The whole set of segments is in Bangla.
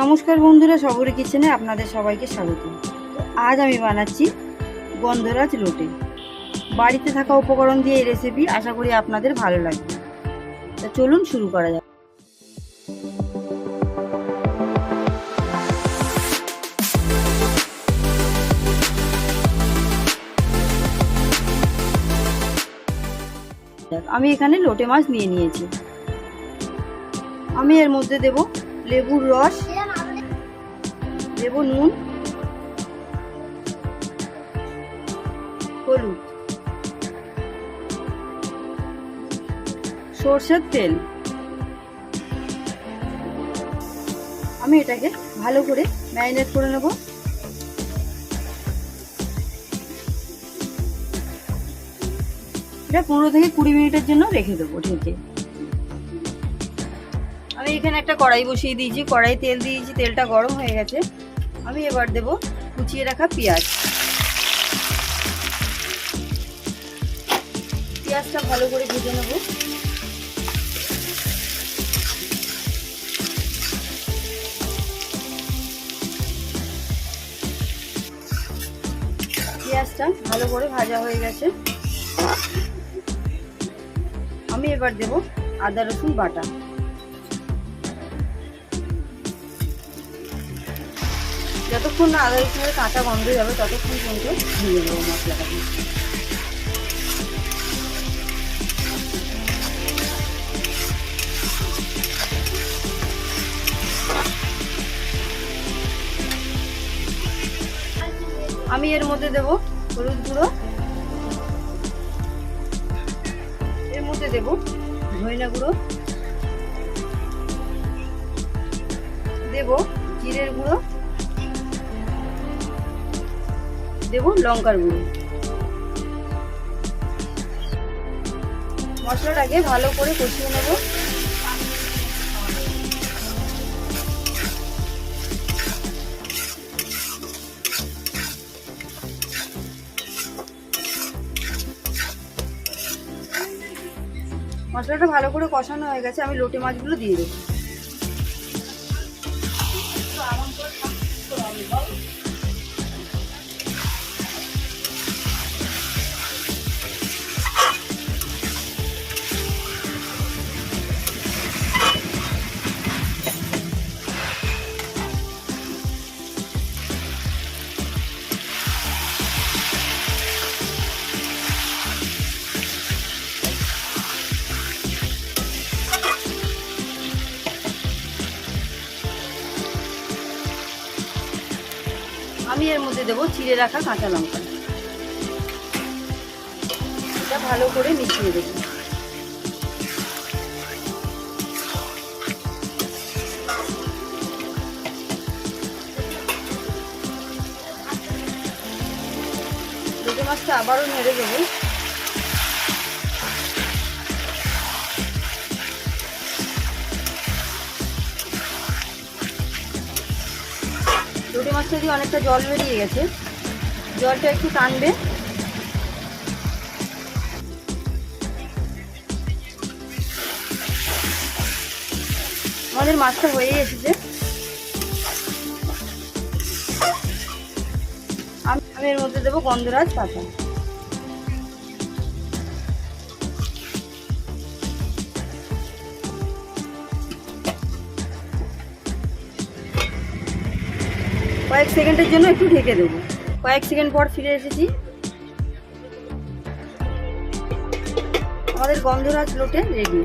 নমস্কার বন্ধুরা, সবরি কিচেনে আপনাদের সবাইকে স্বাগত। আজ আমি বানাচ্ছি গন্ধরাজ লোটে বাড়িতে থাকা উপকরণ দিয়ে এই রেসিপি আশা করি আপনাদের ভালো লাগবে। তা চলুন শুরু করা যাক। আমি এখানে লোটে মাছ নিয়ে নিয়েছি। আমি এর মধ্যে দেব লেবুর রস দেব নুন, হলুদ, সর্ষের তেল। আমি এটাকে ভালো করে ম্যারিনেট করে নেব। এটা পনেরো থেকে কুড়ি মিনিটের জন্য রেখে দেবো, ঢেকে। আমি এখানে একটা কড়াই বসিয়ে দিয়েছি, কড়াই তেল দিয়েছি, তেলটা গরম হয়ে গেছে। আমি এবার দেব কুচিয়ে রাখা পেঁয়াজ। পেঁয়াজটা ভালো করে ভেজে নেব। পেঁয়াজটা ভালো করে ভাজা হয়ে গেছে। আমি এবার দেব আদা রসুন বাটা। যতক্ষণ না আদা রসুনের কাঁচা গন্ধ যাবে, ততক্ষণ পর্যন্ত ভেজে দেবো মশলাটাকে আমি এর মধ্যে দেব হলুদ গুঁড়ো। এর মধ্যে দেব ধইনা গুঁড়ো। দেব জিরের গুঁড়ো। দেব লঙ্কার গুঁড়ো। মশলাটাকে ভালো করে কষিয়ে নেব। মশলাটা ভালো করে কষানো হয়ে গেছে, আমি লোটে মাছগুলো দিয়ে দেবো। আমি এর মধ্যে দেবো চিড়ে রাখা কাঁচা লঙ্কা। এটা ভালো করে মিশিয়ে দেব। মাছটা আবারও নেড়ে দেবো। লোটে মাছটা দিয়ে অনেকটা জল বেরিয়ে গেছে। জলটা একটু টানবে। আমাদের মাছটা হয়ে এসেছে। আমি এর মধ্যে দেবো গন্ধরাজ পাতা। কয়েক সেকেন্ডের জন্য একটু ঢেকে দেবো। কয়েক সেকেন্ড পর ফিরে এসেছি। আমাদের গন্ধরাজ লোটে রেডি।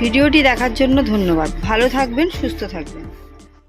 ভিডিওটি দেখার জন্য ধন্যবাদ। ভালো থাকবেন, সুস্থ থাকবেন।